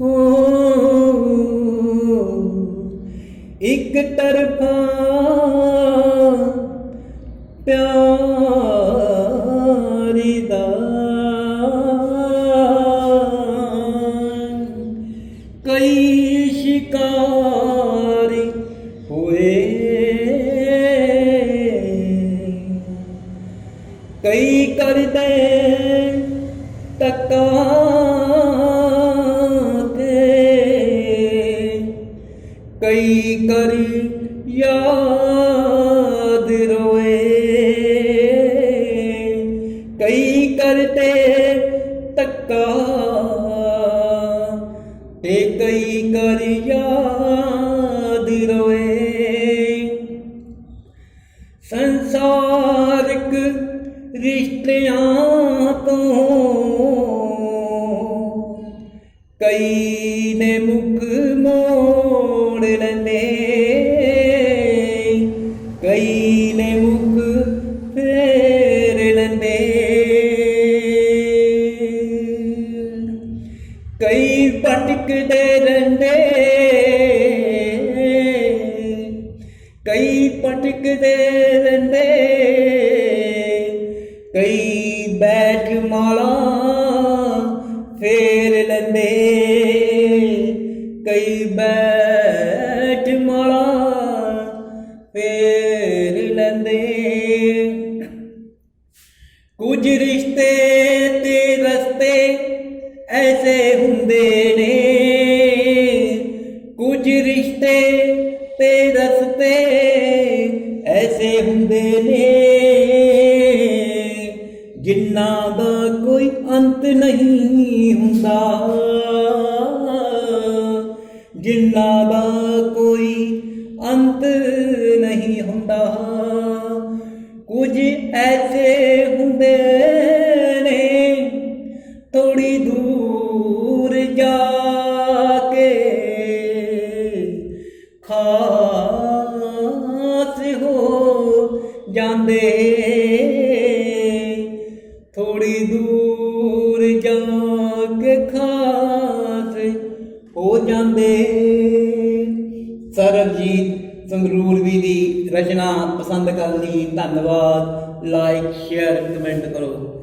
ਹੋ। ਇੱਕ ਤਰਫਾ ਪਿਆਰੀ ਦਾ ਕਈ ਸ਼ਿਕਾਰੀ ਹੋਏ। ਕਈ ਕਰਦੇ ਕਈ ਕਰੀ ਯਾਦ ਰੋਏ। ਕਈ ਕਰਤੇ ਤੱਕਾ ਤੇ ਕਈ ਕਰੀ ਯਾਦ ਰੋਏ। ਸੰਸਾਰਿਕ ਰਿਸ਼ਤਿਆਂ ਤੋਂ ਕਈ ਨੇ ਮੁਖ ਮੋੜ ਲੈਂਦੇ ਕਈ ਨੇ ਮੁਖ ਫੇਰ ਲੈਂਦੇ ਕਈ ਭਟਕਦੇ ਰਹਿੰਦੇ ਕਈ ਭਟਕਦੇ ਰਹਿੰਦੇ ਕਈ ਬੈਠ ਮਾਲਾ ਫੇਰ ਲੈਂਦੇ। ਕੁਝ ਰਿਸ਼ਤੇ ਤੇ ਰਸਤੇ ਐਸੇ ਹੁੰਦੇ ਨੇ। ਕੁਝ ਰਿਸ਼ਤੇ ਤੇ ਰਸਤੇ ਐਸੇ ਹੁੰਦੇ ਨੇ। ਜਿਨ੍ਹਾਂ ਦਾ ਕੋਈ ਅੰਤ ਨਹੀਂ ਹੁੰਦਾ। ਜਿਨ੍ਹਾਂ ਦਾ ਕੋਈ ਅੰਤ ਨਹੀਂ ਹੁੰਦਾ। ਕੁਝ ਐਸੇ ਹੁੰਦੇ ਨੇ ਥੋੜੀ ਦੂਰ ਜਾ ਕੇ ਖਾਸ ਹੋ ਜਾਂਦੇ। ਥੋੜੀ ਦੂਰ ਜਾ ਕੇ ਖਾਸ ਹੋ ਜਾਂਦੇ। ਸਰਬਜੀਤ ਦੀ ਰਚਨਾ ਪਸੰਦ ਕਰਨ ਲਈ ਧੰਨਵਾਦ। ਲਾਈਕ ਸ਼ੇਅਰ ਕਮੈਂਟ ਕਰੋ।